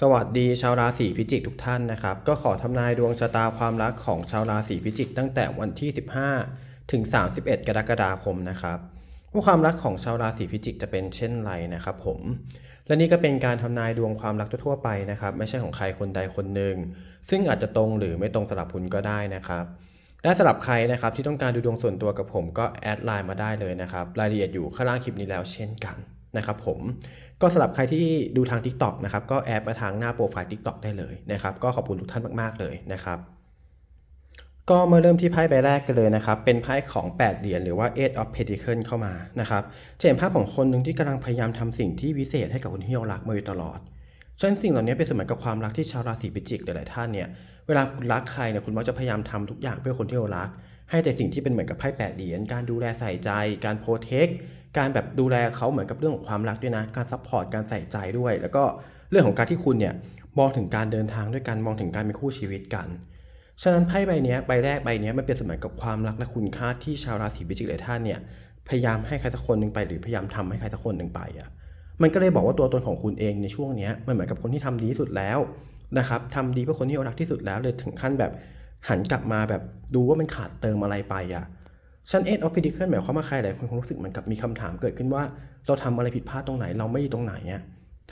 สวัสดีชาวราศีพิจิกทุกท่านนะครับ ก็ขอทำนายดวงชะตาความรักของชาวราศีพิจิกตั้งแต่วันที่ 15 ถึง 31 กรกฎาคมนะครับว่าความรักของชาวราศีพิจิกจะเป็นเช่นไรนะครับผมและนี่ก็เป็นการทำนายดวงความรักทั่วไปนะครับ ไม่ใช่ของใครคนใดคนหนึ่ง ซึ่งอาจจะตรงหรือไม่ตรงสลับคุณก็ได้นะครับและสำหรับใครนะครับที่ต้องการดูดวงส่วนตัวกับผมก็แอดไลน์มาได้เลยนะครับรายละเอียดอยู่ข้างล่างคลิปนี้แล้วเช่นกันนะครับผม ก็สำหรับใครที่ดูทาง TikTok นะครับ ก็แอดมาทางหน้าโปรไฟล์ TikTok ได้เลยนะครับ ก็ขอบคุณทุกท่านมาก ๆ เลยนะครับก็มาเริ่มที่ไพ่ใบแรกกันเลยนะครับ เป็นไพ่ของ 8 เหรียญหรือว่า Eight of Pentacles เข้ามานะครับจะเห็นภาพของคนหนึ่งที่กำลังพยายามทำสิ่งที่วิเศษให้กับคนที่เรารักมาอยู่ตลอดฉะนั้นสิ่งเหล่านี้เป็นเสมือนกับความรักที่ชาวราศีพิจิกหลายๆท่านเนี่ยเวลาคุณรักใครเนี่ยคุณมักจะพยายามทำทุกอย่างเพื่อคนที่เรารัก ให้แต่สิ่งที่เป็นเหมือนกับไพ่แปดเหรียญการดูแลใส่ใจ การโปรเทค การแบบดูแลเขาเหมือนกับเรื่องของความรักด้วยนะ การซัพพอร์ตการใส่ใจด้วย แล้วก็เรื่องของการที่คุณเนี่ยมองถึงการเดินทางด้วยกันมองถึงการเป็นคู่ชีวิตกัน ฉะนั้นไพ่ใบนี้ใบแรกใบนี้มันเป็นเสมือนกับความรักและคุณค่าที่ชาวราศีพิจิกหลายท่านเนี่ยพยายามให้ใครสักคนหนึ่งไปหรือพยายามทำให้ใครสักคนหนึ่งไปอะมันก็เลยบอกว่าตัวตนของคุณเองในช่วงนี้มันเหมือนกับคนที่ทำดีที่สุดแล้วนะครับทำดีเพื่อคนที่เรารักที่สุดแล้วเลยถึงขั้นแบบหันกลับมาแบบดูว่ามันขาดเติมอะไรไปอะ ชั้นเอ็ดออฟพิดิเคิลหมายความว่าใครหลายคนคงรู้สึกเหมือนกับมีคำถามเกิดขึ้นว่า เราทำอะไรผิดพลาดตรงไหน เราไม่ดีตรงไหนเนี่ย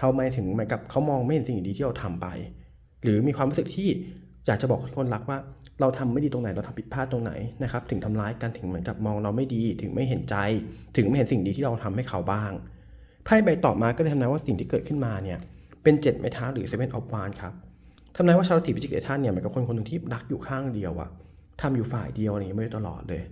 ทำไมถึงเหมือนกับเขามองไม่เห็นสิ่งดีที่เราทำไป หรือมีความรู้สึกที่อยากจะบอกคนรักว่า เราทำไม่ดีตรงไหนเราทำผิดพลาดตรงไหนนะครับถึงทำร้ายกันถึงเหมือนกับมองเราไม่ดีถึงไม่เห็นใจ ถึงไม่เห็นสิ่งดีที่เราทำให้เขาบ้างไพ่ใบต่อมาก็เลยทำนายว่าสิ่งที่เกิดขึ้นมาเนี่ยเป็นเจ็ดไม้เท้าหรือ Seven of Wands ครับทำนายว่าชาวราศีพิจิกท่านเนี่ยเหมือนกับคนคนหนึ่งที่รักอยู่ข้างเดียวอะทำอยู่ฝ่ายเดียวอะไรอย่างเงี้ยม่ได้ตลอดเลย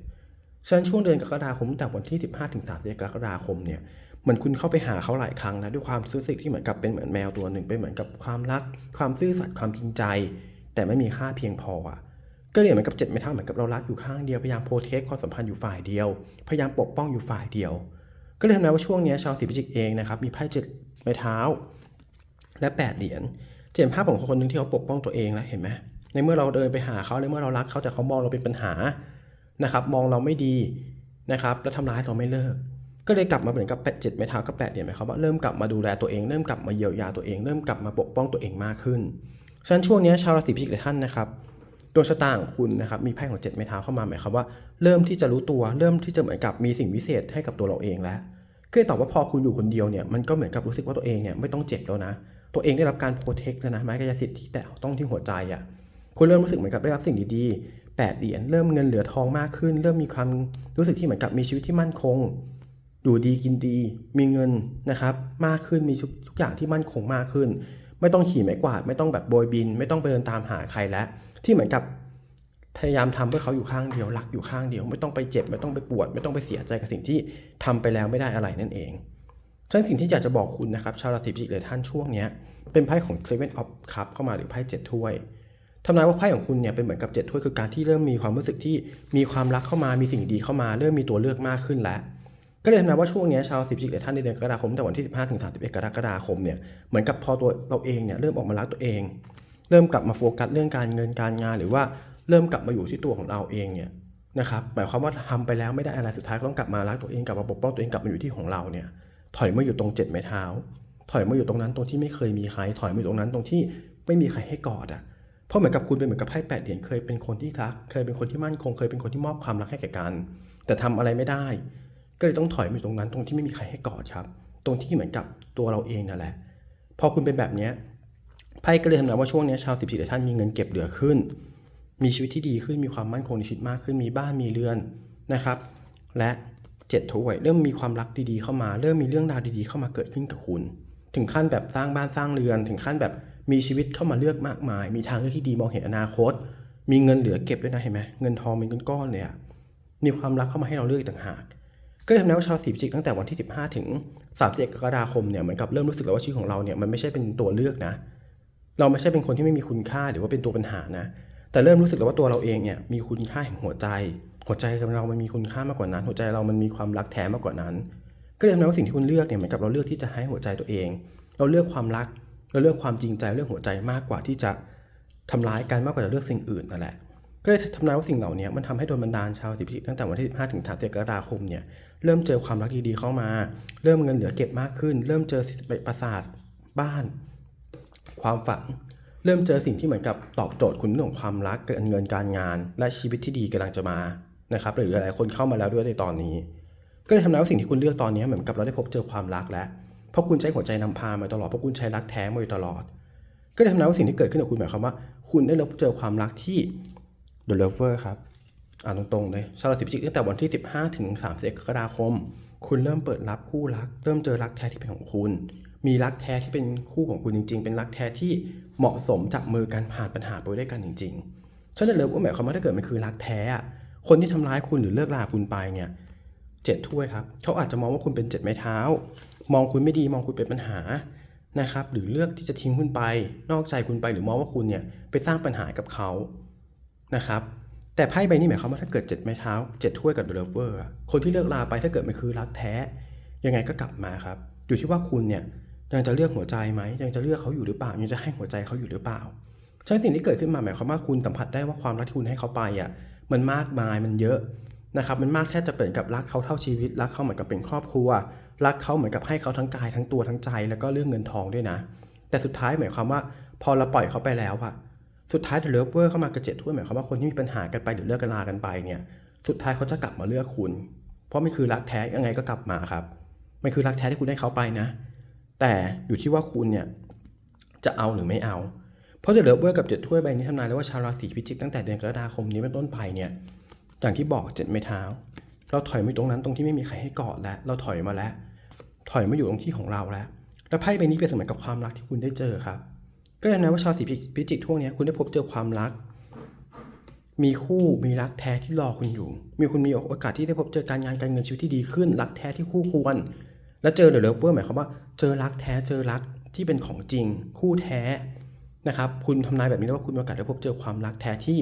ฉะนั้นช่วงเดือนกรกฎาคมตั้งแต่วันที่ 15ถึง30กรกฎาคมเนี่ยเหมือนคุณเข้าไปหาเขาหลายครั้งนะด้วยความรู้สึกที่เหมือนกับเป็นเหมือนแมวตัวหนึ่งเป็นเหมือนกับความรัก ความซื่อสัตย์ความจริงใจ แต่ไม่มีค่าเพียงพออะก็เลยเหมือนกับเจ็ดไม้เท้าเหมือนกับเรารักอยู่ข้างเดียวพยายามโปรเทคความสัมพันธ์อยู่ฝ่ายเดียว พยายามปกป้องอยู่ฝ่ายเดียว ก็เลยทำนายว่าช่วงนี้ชาวราศีพิจิกเองนะครับมีไพ่เจ็ดไม้เท้า และแปดเหรียญเห็นภาพของคนหนึ่งที่เขาปกป้องตัวเองแล้วเห็นไหมในเมื่อเราเดินไปหาเขาในเมื่อเรารักเขาแต่เขามองเราเป็นปัญหา นะครับมองเราไม่ดีนะครับแล้วทำร้ายเราไม่เลิก ก็เลยกลับมาเหมือนกับแปดเจ็ดไม้เท้ากับแปดเหรียญหมายความว่าเริ่มกลับมาดูแลตัวเองเริ่มกลับมาเยียวยาตัวเองเริ่มกลับมาปกป้องตัวเองมากขึ้นฉะนั้นช่วงนี้ชาวราศีพิจิกหลายท่านนะครับดวงชะตาของคุณนะครับมีไพ่ของเจ็ดไม้เท้าเข้ามาหมายความว่าเริ่มที่จะรู้ตัวเริ่มที่จะเหมือนกับมีสิ่งวิเศษให้กับตัวเราเองแล้วก็เลยตอบว่าพอคุณอยู่คนเดียวเนี่ยมันก็เหมือนกับรู้สึกว่าตัวเองเนี่ยไม่ต้องเจ็บแล้วนะตัวเองได้รับการโปรเทคแล้วนะไม้กายสิทธิ์ที่แต่ต้องที่หัวใจอะ่ะคุณเริ่มรู้สึกเหมือนกับได้รับสิ่งดี ๆแปดเหรียญเริ่มเงินเหลือทองมากขึ้น เริ่มมีความรู้สึกที่เหมือนกับมีชีวิตที่มั่นคง อยู่ดีกินดี มีเงินนะครับ มากขึ้นมีทุกอย่างที่มั่นคงมากขึ้น ไม่ต้องขี่ไม้กวาดไม่ต้องแบบโบยบิน ไม่ต้องไปเดินตามหาใครแล้ว ที่เหมือนกับพยายามทำเพื่อเขาอยู่ข้างเดียวรักอยู่ข้างเดียว ไม่ต้องไปเจ็บไม่ต้องไปปวด ไม่ต้องไปเสียใจกับสิ่งที่ทำไปแล้วไม่ได้อะไรนั่นเองฉะนั้นสิ่งที่อยากจะบอกคุณนะครับชาวราศีพิจิกเลยท่านช่วงนี้เป็นไพ่ของ Seven of Cup เข้ามาหรือไพ่เจ็ดถ้วย ทำนายว่าไพ่ของคุณเนี่ยเป็นเหมือนกับเจ็ดถ้วยคือการที่เริ่มมีความรู้สึกที่มีความรักเข้ามามีสิ่งดีเข้ามา เริ่มมีตัวเลือกมากขึ้นแล้ว ก็เลยทำนายว่าช่วงนี้ชาวราศีพิจิกหลท่านในเดือนกรกฎาคมแต่วันที่ 15ถึง31 กรกฎาคมเนี่ยเหมือนกับพอตัวเราเองเนี่ยเริ่มออกมารักตัวเอง เริ่มกลับมาโฟกัสเรื่องการเงินการงาน หรือว่าเริ่มกลับมาอยู่ที่ตัวของเราเองเนี่ยนะครับหมายความว่าทำไปแล้วไม่ได้อะไรสุดท้ายก็ต้องกลับมารักตัวเองกลับมาปกป้องตัวเองกลับมาอยู่ที่ของเราเนี่ยถอยมาอยู่ตรงเจ็ดไม้เท้า ถอยมาอยู่ตรงนั้นตรงที่ไม่เคยมีใคร ถอยมาอยู่ตรงนั้นตรงที่ไม่มีใครให้กอดอะ เพราะเหมือนกับคุณเป็นเหมือนกับไพ่แปดเหรียญเคยเป็นคนที่รัก เคยเป็นคนที่มั่นคง เคยเป็นคนที่มอบความรักให้แก่กัน แต่ทำอะไรไม่ได้ ก็เลยต้องถอยมาตรงนั้น ตรงที่ไม่มีใครให้กอดครับ ตรงที่เหมือนกับตัวเราเองนั่นแหละ พอคุณเป็นแบบเนี้ยไพ่ก็เลยทำนายว่าช่วงนี้ชาวสิบสี่ท่านมีเงินเก็บเหลือขึ้น มีชีวิตที่ดีขึ้น มีความมั่นคงในชีวิตมากขึ้น มีบ้านมีเรือนนะครับ และเจ็ดถ้วยเริ่มมีความรักดีๆเข้ามา เริ่มมีเรื่องราวดีๆเข้ามาเกิดขึ้นกับคุณ ถึงขั้นแบบสร้างบ้านสร้างเรือน ถึงขั้นแบบ มีชีวิตเข้ามาเลือกมากมาย มีทางเลือกที่ดีมองเห็นอนาคต มีเงินเหลือเก็บด้วยนะเห็นไหมเงินทองเป็นก้อนๆเลยอะมีความรักเข้ามาให้เราเลือกต่างหาก ก็เลยทำให้ว่าชาวสีพิจิกตั้งแต่วันที่ 15 ถึง31กรกฎาคมเนี่ยเหมือนกับเริ่มรู้สึกแล้วว่าชีวิตของเราเนี่ยมันไม่ใช่เป็นตัวเลือกนะ เราไม่ใช่เป็นคนที่ไม่มีคุณค่าหรือว่าเป็นตัวปัญหานะ แต่เริ่มรู้สึกแล้วว่าตัวเราเองเนี่ยมีคุณค่าแห่งหัวใจ หัวใจของเรา มันมีคุณค่ามากกว่านั้น หัวใจเรามันมีความรักแท้มากกว่านั้น ก็เลยทำให้ว่าสิ่งที่คุณเลือกเนี่ยเหมือนกับเราเลือกที่จะให้หัวใจตัวเอง เราเลือกความรัก เราเลือกความจริงใจเลือกหัวใจมากกว่าที่จะทำร้ายกันมากกว่าจะเลือกสิ่งอื่นนั่นแหละ ก็เลยทำนายว่าสิ่งเหล่านี้มันทำให้โดนบันดาลชาวราศีพิจิกตั้งแต่วันที่ 15 ถึง31กรกฎาคมเนี่ยเริ่มเจอความรักดีๆเข้ามา เริ่มเงินเหลือเก็บมากขึ้น เริ่มเจอปราสาทบ้าน ความฝันเริ่มเจอสิ่งที่เหมือนกับตอบโจทย์คุณเรื่องของความรักการเงินการงาน และชีวิตที่ดีกำลังจะมานะครับหรือหลายคนเข้ามาแล้วด้วยในตอนนี้ ก็เลยทำให้ว่าสิ่งที่คุณเลือกตอนนี้เหมือนกับเราได้พบเจอความรักแล้ว เพราะคุณใช้หัวใจนำพามาตลอดเพราะคุณใช้รักแท้มาตลอด ก็เลยทำให้ว่าสิ่งที่เกิดขึ้นกับคุณหมายความว่า คุณได้พบเจอความรักที่ The Lover ครับอ่านตรงๆเลยชาวราศีพิจิกตั้งแต่วันที่ 15 ถึง31กรกฎาคม คุณเริ่มเปิดรับคู่รัก เริ่มเจอรักแท้ที่เป็นของคุณ มีรักแท้ที่เป็นคู่ของคุณจริง ๆ เป็นรักแท้ที่เหมาะสมจับมือกันผ่านปัญหาไปด้วยกันจริงๆฉะนั้นเลยว่าหมายความว่าถ้าเกิดมันคือรักแท้คนที่ทำร้ายคุณหรือเลิกลาคุณไปเนี่ยเจ็ดถ้วยครับเขาอาจจะมองว่าคุณเป็นเจ็ดไม้เท้า มองคุณไม่ดีมองคุณเป็นปัญหานะครับหรือเลือกที่จะทิ้งคุณไป นอกใจคุณไปหรือมองว่าคุณเนี่ยไปสร้างปัญหากับเขานะครับแต่ไพ่ใบนี้หมายความว่าถ้าเกิดเจ็ดไม้เท้าเจ็ดถ้วยกับเดลเวอร์คนที่เลิกลาไปถ้าเกิดมันคือรักแท้ ยังไงก็กลับมาครับ อยู่ที่ว่าคุณเนี่ยยังจะเลือกหัวใจไหมยังจะเลือกเขาอยู่หรือเปล่ายังจะให้หัวใจเขาอยู่หรือเปล่าฉะนั้นสิ่งที่เกิดขึ้นมาหมายความว่าคุณสัมผัสได้ว่าความรักที่คุณให้เขาไปอะมันมากมายมันเยอะนะครับมันมากแทบจะเป็นกับรักเขาเท่าชีวิตรักเขาเหมือนกับเป็นครอบครัว รักเขาเหมือนกับให้เขาทั้งกายทั้งตัวทั้งใจ แล้วก็เรื่องเงินทองด้วยนะ แต่สุดท้ายหมายความว่า พอเราปล่อยเขาไปแล้วอะสุดท้ายเดลเวอร์เข้ามากระเจ็ดถ้วยหมายความว่าคนที่มีปัญหากันไปหรือเลิกกันลากันไปเนี่ย สุดท้ายเขาจะกลับมาเลือกคุณ เพราะไม่คือรักแท้ยังไงก็กลับมาครับไม่คือรักแท้ที่คุณได้เขาไปนะ แต่อยู่ที่ว่าคุณเนี่ยจะเอาหรือไม่เอา เพราะเดลเวอร์กับเจ็ดถ้วยใบนี้ทำนายแล้วว่าชาวราศีพิจิกตั้งแต่เดือนกรกฎาคมนี้เป็นต้นไปเนี่ยอย่างที่บอกเจ็ดไม้เท้า เราถอยมาตรงนั้นตรงที่ไม่มีใครให้กอดแล้ว เราถอยมาแล้ว ถอยมาอยู่ตรงที่ของเราแล้ว แล้วไพ่ใบนี้เป็นเสมือนกับความรักที่คุณได้เจอครับ ก็เลยนะว่าชาวสีพิจิกทั่วเนี้ยคุณได้พบเจอความรัก มีคู่มีรักแท้ที่รอคุณอยู่ มีคุณมีโอกาสที่ได้พบเจอการงานการเงินชีวิตที่ดีขึ้น รักแท้ที่คู่ควร และเจอเดอะเลเวอร์หมายความว่า เจอรักแท้เจอรักที่เป็นของจริง คู่แท้นะครับ คุณทำนายแบบนี้แล้วว่าคุณมีโอกาสได้พบเจอความรักแท้ที่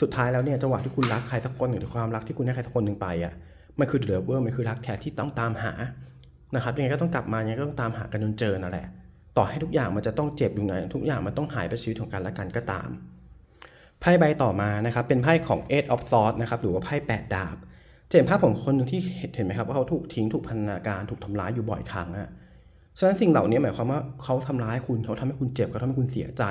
สุดท้ายแล้วเนี่ยจังหวะที่คุณรักใครสักคนหนึ่งหรือความรักที่คุณให้ใครสักคนหนึ่งไปอะมันคือเดลเวอร์มันคือรักแท้ที่ต้องตามหา นะครับยังไงก็ต้องกลับมายังไงก็ต้องตามหากันจนเจอนั่นแหละ ต่อให้ทุกอย่างมันจะต้องเจ็บอยู่ไหนทุกอย่างมันต้องหายไปชีวิตของกันและกันก็ตามไพ่ใบต่อมานะครับเป็นไพ่ของ Eight of Swords นะครับหรือว่าไพ่แปดดาบจะเห็นภาพของคนหนึ่งที่เห็นไหมครับว่าเขาถูกทิ้งถูกพันธนาการถูกทำร้ายอยู่บ่อยครั้งอะฉะนั้นสิ่งเหล่านี้หมายความว่าเขาทำร้ายคุณเขาทำให้คุณเจ็บเขาทำให้คุณเสียใจ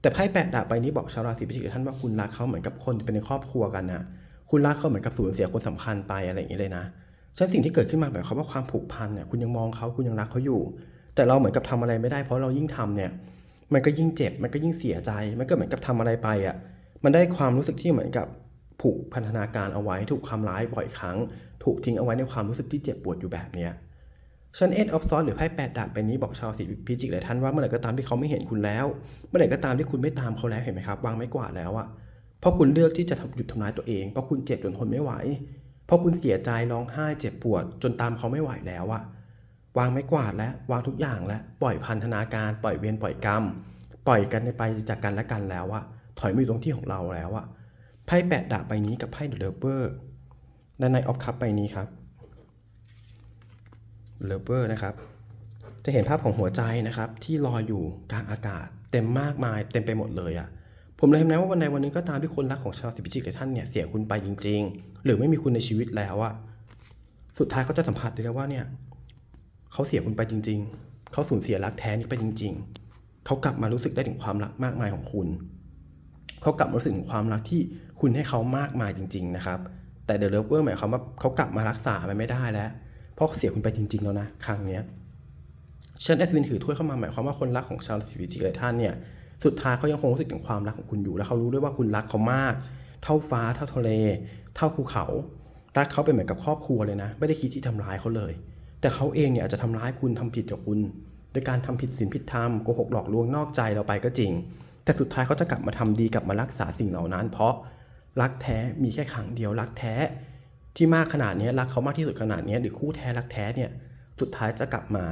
แต่ไพ่แปดดาบใบนี้บอกชาวราศีพิจิกท่านว่าคุณรักเขาเหมือนกับคนที่เป็นในครอบครัวกันนะคุณรักเขาเหมือนกับสูญเสียคนสำคัญไปอะไรอย่างนี้เลยนะ ฉะนั้นสิ่งที่เกิดขึ้นมาหมายความว่าความผูกพันเนี่ยคุณยังมองเขาคุณยังรักเขาอยู่ แต่เราเหมือนกับทำอะไรไม่ได้ เพราะเรายิ่งทำเนี่ยมันก็ยิ่งเจ็บ มันก็ยิ่งเสียใจ มันก็เหมือนกับทำอะไรไปอะมันได้ความรู้สึกที่เหมือนกับผูกพันธนาการเอาไว้ถูกทำร้ายบ่อยครั้ง ถูกทิ้งเอาไว้ในความรู้สึกที่เจ็บปวดอยู่แบบเนี้ยชันเอ็ดออฟซอนหรือไพ่แปดดาบใบนี้บอกชาวสีพิจิกหลายท่านว่าเมื่อไหร่ก็ตามที่เขาไม่เห็นคุณแล้ว เมื่อไหร่ก็ตามที่คุณไม่ตามเขาแล้วเห็นไหมครับวางไม้กวาดแล้วอะเพราะคุณเลือกที่จะหยุดทำร้ายตัวเองเพราะคุณเจ็บจนทนไม่ไหว พราะคุณเสียใจร้องไห้เจ็บปวด จนตามเขาไม่ไหวแล้วอะวางไม้กวาดแล้ววางทุกอย่างแล้วปล่อยพันธนาการปล่อยเวรปล่อยกรรม ปล่อยกันไปจากกันและกันแล้วอะถอยมาอยู่ตรงที่ของเราแล้วอะไพ่แปดดาบใบนี้กับไพ่เดอะเลเวอร์และในออฟคัพใบนี้ครับเลเวอร์นะครับ จะเห็นภาพของหัวใจนะครับที่ลอยอยู่กลางอากาศ เต็มมากมายเต็มไปหมดเลยอะ่ะ ผมเลยเห็นนะว่าวันใดวันหนึ่งก็ตามที่คนรักของชาวสิพิจิกหลายท่านเนี่ยเสียคุณไปจริง ๆ หรือไม่มีคุณในชีวิตแล้วอะสุดท้ายเขาจะสัมผัสได้แล้วว่าเนี่ยเขาเสียคุณไปจริง ๆ เขาสูญเสียรักแท้นี้ไปจริง ๆ เขากลับมารู้สึกได้ถึงความรักมากมายของคุณ เขากลับมารู้สึกถึงความรักที่คุณให้เขามากมายจริง ๆ นะครับ แต่เดอะเลเวอร์หมายความว่าเขากลับมารักษามันไม่ได้แล้ว เพราะเขาเสียคุณไปจริง ๆ แล้วนะครั้งเนี้ยเชิญแอสวินถือถ้วยเข้ามาหมายความว่าคนรักของชาวราศีพิจิกหลายท่านเนี่ย สุดท้ายเขายังคงรู้สึกถึงความรักของคุณอยู่ และเขารู้ด้วยว่าคุณรักเขามาก เท่าฟ้า เท่าทะเล เท่าภูเขา รักเขาเป็นเหมือนกับครอบครัวเลยนะ ไม่ได้คิดที่ทำร้ายเขาเลย แต่เขาเองเนี่ยอาจจะทำร้ายคุณทำผิดกับคุณ โดยการทำผิดศีลผิดธรรมโกหกหลอกลวงนอกใจเราไปก็จริง แต่สุดท้ายเขาจะกลับมาทำดีกลับมารักษาสิ่งเหล่านั้น เพราะรักแท้มีแค่ครั้งเดียวรักแท้ ที่มากขนาดนี้รักเขามากที่สุดขนาดนี้หรือคู่แท้รักแท้เนี่ยสุดท้ายจะกลับมา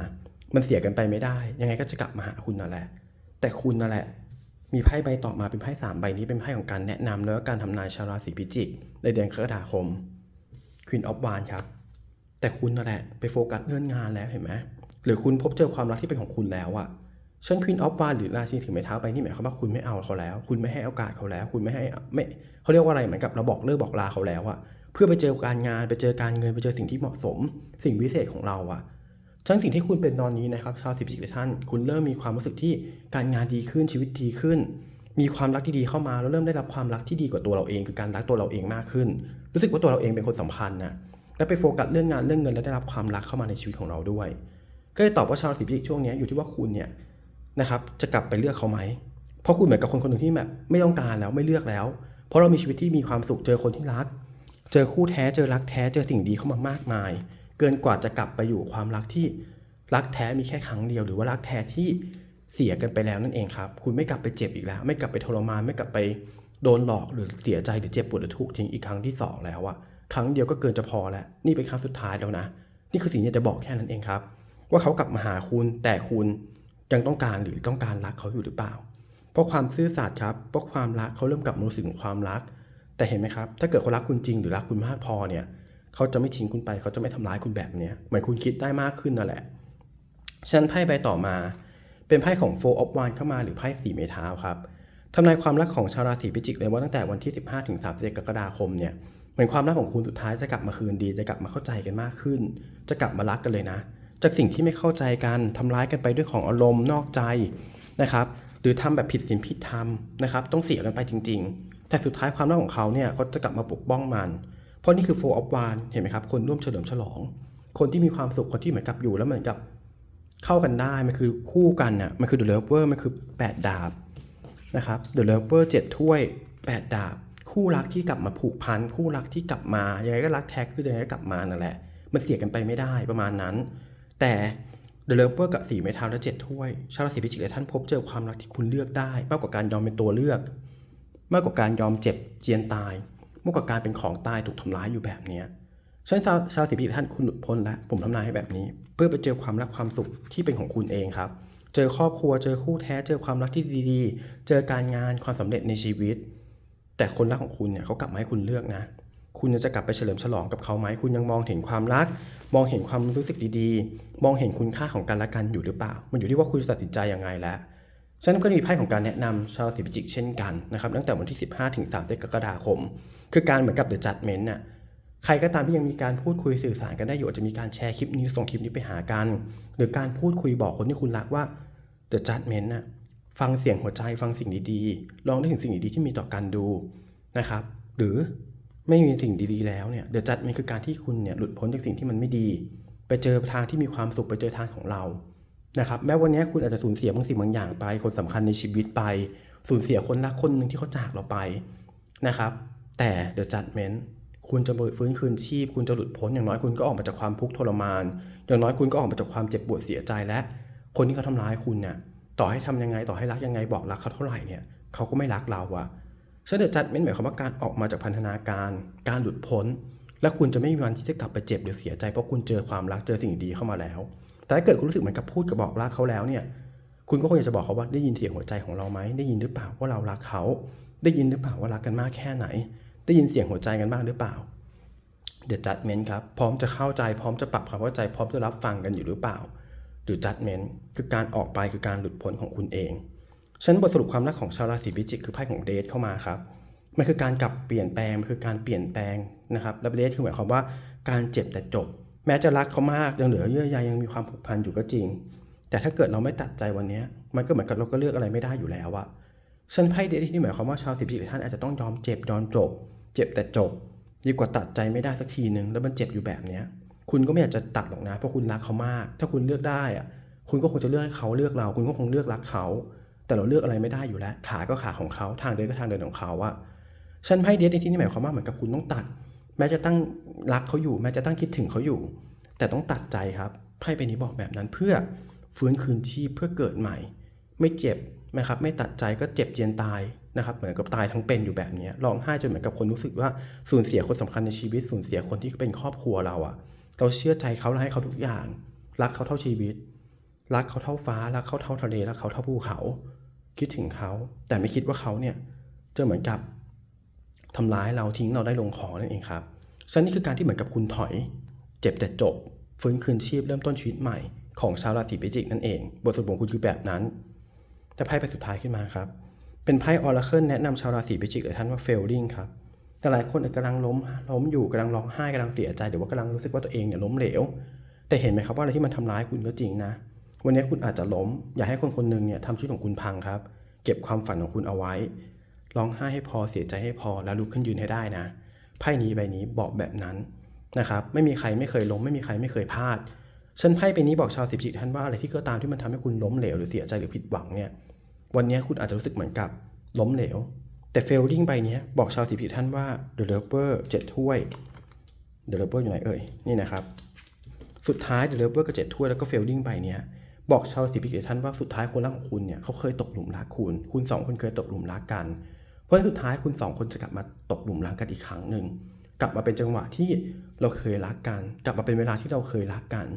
มันเสียกันไปไม่ได้ ยังไงก็จะกลับมาหาคุณนั่นแหละ แต่คุณนั่นแหละ มีไพ่ใบต่อมาเป็นไพ่สามใบนี้เป็นไพ่ของการแนะนำแล้วก็การทำนายชาวราศีพิจิก ในเดือนกรกฎาคม Queen of w a n d ครับ แต่คุณนั่นแหละไปโฟกัสเรื่องงานแล้วเห็นไหมหรือคุณพบเจอความรักที่เป็นของคุณแล้วอะเช่น Queen of w a n d หรือราศีถือไม้เท้าไปนี่หมายความว่าคุณไม่เอาเขาแล้ว คุณไม่ให้โอกาสเขาแล้ว คุณไม่ให้ไม่เขาเรียกว่าอะไรเหมือนกับเราบอกเลิกบอกลาเขาแล้วอะเพื่อไปเจอการงานไปเจอการเงินไปเจอสิ่งที่เหมาะสม สิ่งวิเศษของเราอะ ฉะนั้นสิ่งที่คุณเป็นตอนนี้นะครับชาวสิบพิจิกท่านคุณเริ่มมีความรู้สึกที่การงานดีขึ้นชีวิตดีขึ้น มีความรักที่ดีเข้ามาแล้วเริ่มได้รับความรักที่ดีกว่าตัวเราเอง คือการรักตัวเราเองมากขึ้น รู้สึกว่าตัวเราเองเป็นคนสำคัญนะและไปโฟกัสเรื่องงานเรื่องเงินแล้วได้รับความรักเข้ามาในชีวิตของเราด้วย ก็เลยตอบว่าชาวราศีพิจิกช่วงนี้อยู่ที่ว่าคุณเนี่ยนะครับจะกลับไปเลือกเขาไหมเพราะคุณเหมือนกับคนคนหนึ่งที่แบบไม่ต้องการแล้วไม่เลือกแล้ว เพราะเรามีชีวิตที่มีความสุขเจอคนที่รัก เจอคู่แท้เจอรักแท้เจอสิ่งดีเข้ามามากมาย เกินกว่าจะกลับไปอยู่ความรักที่รักแท้มีแค่ครั้งเดียว หรือว่ารักแท้ที่เสียกันไปแล้วนั่นเองครับ คุณไม่กลับไปเจ็บอีกแล้ว ไม่กลับไปทรมานไม่กลับไปโดนหลอกหรือเสียใจหรือเจ็บปวดหรือถูกข์ทิ้งอีกครั้งที่สองแล้วอะครั้งเดียวก็เกินจะพอแล้ว นี่เป็นครั้งสุดท้ายแล้วนะ นี่คือสิ่งที่จะบอกแค่นั้นเองครับ ว่าเขากลับมาหาคุณแต่คุณยังต้องการหรือต้องการรักเขาอยู่หรือเปล่า เพราะความซื่อสัตย์ครับเพราะความรักเขาเริ่มกลับมารู้สึกถึงความรัก แต่เห็นไหมครับ ถ้าเกิดเขารักคุณจริงหรือรักคุณมากพอเนี่ย เขาจะไม่ทิ้งคุณไป เขาจะไม่ทำร้ายคุณแบบเนี้ยเหมือนคุณคิดได้มากขึ้นนั่นแหละฉะนันไพ่ใบต่อมา เป็นไพ่ของ Four of Wands เข้ามาหรือไพ่สีเมทาครับทำนายความรักของชาวราศีพิจิกเลยว่าตั้งแต่วันที่ 15ถึง31กรกฎาคมเนี่ยเหมือนความรักของคุณสุดท้ายจะกลับมาคืนดี จะกลับมาเข้าใจกันมากขึ้น จะกลับมารักกันเลยนะ จากสิ่งที่ไม่เข้าใจกันทำร้ายกันไปด้วยของอารมณ์นอกใจนะครับหรือทำแบบผิดศีลผิดธรรมนะครับต้องเสียกันไปจริง ๆ แต่สุดท้ายความรักของเขาเนี่ยเขาจะกลับมาปกป้องมันเราะนี่คือ Four of Wands เห็นไหมครับ คนร่วมเฉลิมฉลอง คนที่มีความสุข คนที่เหมือนกับอยู่แล้วเหมือนกับเข้ากันได้ มันคือคู่กันน่ะ มันคือ The Lover มันคือ 8 ดาบนะครับ The Lover 7ถ้วย 8 ดาบ คู่รักที่กลับมาผูกพัน คู่รักที่กลับมา ยังไงก็รักแท้คือยังไงก็กลับมานั่นแหละ มันเสียกันไปไม่ได้ประมาณนั้น แต่ The Lover กับสีไม้เท้าและเจ็ดถ้วย ชาวราศีพิจิกและท่านพบเจอความรักที่คุณเลือกได้ มากกว่าการยอมเป็นตัวเลือก มากกว่าการยอมเจ็บเจียนตาย มากกว่าการเป็นของตายถูกทำร้ายอยู่แบบนี้ฉะนั้นชาวชาวราศีพิจิกท่านคุณหลุดพ้นแล้วผมทำนายให้แบบนี้ เพื่อไปเจอความรักความสุขที่เป็นของคุณเองครับ เจอครอบครัวเจอคู่แท้เจอความรักที่ดีๆ เจอการงานความสำเร็จในชีวิต แต่คนรักของคุณเนี่ยเขากลับมาให้คุณเลือกนะ คุณจะกลับไปเฉลิมฉลองกับเขาไหมคุณยังมองเห็นความรัก มองเห็นความรู้สึกดีๆ มองเห็นคุณค่าของกันและกันอยู่หรือเปล่า มันอยู่ที่ว่าคุณจะตัดสินใจยังไงแล้ว ฉะนั้นก็มีไพ่ของการแนะนำชาวราศีพิจิกเช่นกันนะครับตั้งแต่วันที่ 15ถึง3กรกฎาคม คือการเหมือนกับ The Judgment น่ะใครก็ตามที่ยังมีการพูดคุยสื่อสารกันได้อยู่อาจจะมีการแชร์คลิปนี้ส่งคลิปนี้ไปหากัน หรือการพูดคุยบอกคนที่คุณรักว่า The Judgment น่ะฟังเสียงหัวใจฟังสิ่งดีๆลองนึกถึงสิ่งดีๆที่มีต่อกันดูนะครับ หรือไม่มีสิ่งดีๆแล้วเนี่ย The Judgment คือการที่คุณเนี่ยหลุดพ้นจากสิ่งที่มันไม่ดี ไปเจอทางที่มีความสุขไปเจอทางของเรา นะครับแม้วันนี้คุณอาจจะสูญเสียบางสิ่งบางอย่างไป คนสำคัญในชีวิตไป สูญเสียคนรักคนหนึ่งที่เขาจากเราไปนะครับ แต่ The Judgment คุณจะฟื้นคืนชีพ คุณจะหลุดพ้นอย่างน้อยคุณก็ออกมาจากความทุกข์ทรมาน อย่างน้อยคุณก็ออกมาจากความเจ็บปวดเสียใจและ คนที่เขาทำร้ายคุณเนี่ยต่อให้ทำยังไงต่อให้รักยังไงบอกรักเขาเท่าไหร่เนี่ยเขาก็ไม่รักเราอะฉะนั้น The Judgment หมายความว่าการออกมาจากพันธนาการ การหลุดพ้น และคุณจะไม่มีวันที่จะกลับไปเจ็บหรือเสียใจเพราะคุณเจอความรักเจอสิ่งดีเข้ามาแล้ว แต่ถ้าเกิดคุณรู้สึกเหมือนกับพูดกับบอกรักเขาแล้วเนี่ย คุณก็คงอยากจะบอกเขาว่าได้ยินเสียงหัวใจของเราไหมได้ยินหรือเปล่าว่าเรารักเขา ได้ยินหรือเปล่าว่ารักกันมากแค่ไหน ได้ยินเสียงหัวใจกันบ้างหรือเปล่าเดี๋ยวจัดเมนครับ พร้อมจะเข้าใจ พร้อมจะปรับความเข้าใจ พร้อมจะรับฟังกันอยู่หรือเปล่า หรือจัดเมนคือการออกไปคือการหลุดพ้นของคุณเอง ฉันบทสรุปความรักของชาวราศีพิจิกคือไพ่ของเดทเข้ามาครับ มันคือการกลับเปลี่ยนแปลง มันคือการเปลี่ยนแปลงนะครับ และเดทคือหมายความว่าการเจ็บแต่จบ แม้จะรักเขามากยังเหลือเยื่อใยยังมีความผูกพันอยู่ก็จริง แต่ถ้าเกิดเราไม่ตัดใจวันนี้มันก็เหมือนกับเราก็เลือกอะไรไม่ได้อยู่แล้วอะฉันไพ่เดทที่หมายความว่าชาวราศีพิจิกท่านอาจจะต้องยอมเจ็บยอมจบ เจ็บแต่จบดีกว่าตัดใจไม่ได้สักทีนึงแล้วมันเจ็บอยู่แบบเนี้ย คุณก็ไม่อยากจะตัดหรอกนะเพราะคุณรักเขามาก ถ้าคุณเลือกได้อะคุณก็คงจะเลือกให้เขาเลือกเรา คุณก็คงเลือกรักเขา แต่เราเลือกอะไรไม่ได้อยู่แล้ว ขาก็ขาของเขาทางเดินก็ทางเดินของเขาอะฉันไพ่เดทในที่นี้หมายความว่าเหมือนกับคุณต้องตัด แม้จะตั้งรักเขาอยู่ แม้จะตั้งคิดถึงเขาอยู่ แต่ต้องตัดใจครับไพ่ใบนี้บอกแบบนั้นเพื่อฟื้นคืนชีพเพื่อเกิดใหม่ ไม่เจ็บนะครับไม่ตัดใจก็เจ็บเจียนตายนะครับเหมือนกับตายทั้งเป็นอยู่แบบนี้ร้องไห้จนเหมือนกับคนรู้สึกว่าสูญเสียคนสำคัญในชีวิตสูญเสียคนที่เป็นครอบครัวเราอะเราเชื่อใจเขาและให้เขาทุกอย่าง รักเขาเท่าชีวิต รักเขาเท่าฟ้ารักเขาเท่าทะเลรักเขาเท่าภูเขา คิดถึงเขา แต่ไม่คิดว่าเขาเนี่ยจะเหมือนกับ ทำร้ายเราทิ้งเราได้ลงคอนั่นเองครับฉะนั้นนี่คือการที่เหมือนกับคุณถอย เจ็บแต่จบ ฟื้นคืนชีพเริ่มต้นชีวิตใหม่ของชาวราศีพิจิกนั่นเอง บทสรุปของคุณคือแบบนั้น แต่ไพ่ใบสุดท้ายขึ้นมาครับ เป็นไพ่ออร์เคิลแนะนำชาวราศีพิจิกหลายท่านว่า failing ครับแต่หลายคนอาจกำลังล้มล้มอยู่กำลังร้องไห้กำลังเสียใจหรือว่ากำลังรู้สึกว่าตัวเองเนี่ยล้มเหลว แต่เห็นไหมครับว่าอะไรที่มันทำร้ายคุณก็จริงนะ วันนี้คุณอาจจะล้ม อย่าให้คนคนหนึ่งเนี่ยทำชีวิตของคุณพังครับ เก็บความฝันของคุณเอาไว้ ร้องไห้ให้พอเสียใจให้พอแล้วลุกขึ้นยืนให้ได้นะไพ่นี้ใบนี้บอกแบบนั้นนะครับไม่มีใครไม่เคยล้มไม่มีใครไม่เคยพลาดฉันไพ่ใบนี้บอกชาวสิบจิตท่านว่าอะไรที่ก็ตามที่มันทำให้คุณล้มเหลวหรือเสียใจหรือผิดหวังเนี่ยวันนี้คุณอาจจะรู้สึกเหมือนกับล้มเหลว แต่เฟลลิ่งใบนี้บอกชาวสิบจิตท่านว่า The Lover เจ็ดถ้วย The Lover อยู่ไหนเอ่ยนี่นะครับสุดท้าย The Lover กับเจ็ดถ้วยแล้วก็เฟลลิ่งใบนี้บอกชาวสิบจิตท่านว่าสุดท้ายคนรักของคุณเนี่ยเขาเคยตกหลุมรักคุณ คุณสองคนเคยตกหลุมรักกัน เพราะฉะนั้นสุดท้ายคุณสองคนจะกลับมาตกหลุมรักกันอีกครั้งหนึ่งกลับมาเป็นจังหวะที่เราเคยรักกัน กลับมาเป็นเวลาที่เราเคยรักกัน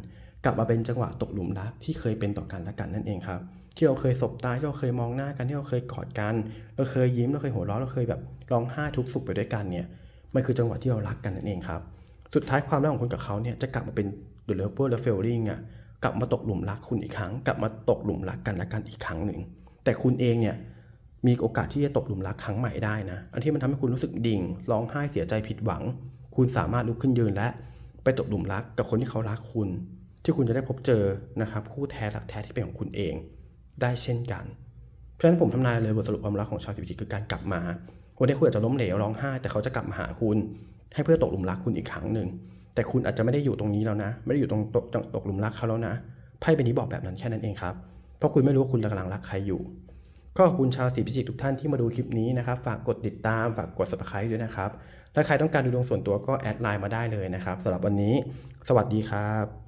กลับมาเป็นจังหวะตกหลุมรักที่เคยเป็นต่อกันและกันนั่นเองครับ ที่เราเคยสบตาที่เราเคยมองหน้ากันที่เราเคยกอดกัน เราเคยยิ้มเราเคยหัวเราะเราเคยแบบร้องไห้ทุกสุขไปด้วยกันเนี่ยมันคือจังหวะที่เรารักกันนั่นเองครับ สุดท้ายความรักของคุณกับเขาเนี่ยจะกลับมาเป็น the lover และ failing อะกลับมาตกหลุมรักคุณอีกครั้ง กลับมาตกหลุมรักกันและกันอีกครั้งหนึ่งแต่คุณเองเนี่ย มีโอกาสที่จะตกหลุมรักครั้งใหม่ได้นะ อันที่มันทำให้คุณรู้สึกดิ่ง ร้องไห้เสียใจผิดหวัง คุณสามารถลุกขึ้นยืนและ ไปตกหลุมรักกับคนที่เขารักคุณ ที่คุณจะได้พบเจอนะครับคู่แท้รักแท้ที่เป็นของคุณเอง ได้เช่นกัน เพราะฉะนั้นผมทำนายเลยบทสรุปความรักของชาวสิบจิคือการกลับมาวันนี้คุณอาจจะล้มเหลวร้องไห้แต่เขาจะกลับมาหาคุณ ให้เพื่อตกหลุมรักคุณอีกครั้งหนึ่งแต่คุณอาจจะไม่ได้อยู่ตรงนี้แล้วนะ ไม่ได้อยู่ตรงตกตกตกหลุมรักเขาแล้วนะไพ่ใบนี้บอกแบบนั้นแค่นั้นเองครับเพราะคุณไม่รู้ว่าคุณกำลังรักใครอยู่ ก็ขอบคุณชาวสีพิจิกทุกท่านที่มาดูคลิปนี้นะครับ ฝากกดติดตาม ฝากกด subscribe ด้วยนะครับและใครต้องการดูดวงส่วนตัวก็แอดไลน์มาได้เลยนะครับสำหรับวันนี้ สวัสดีครับ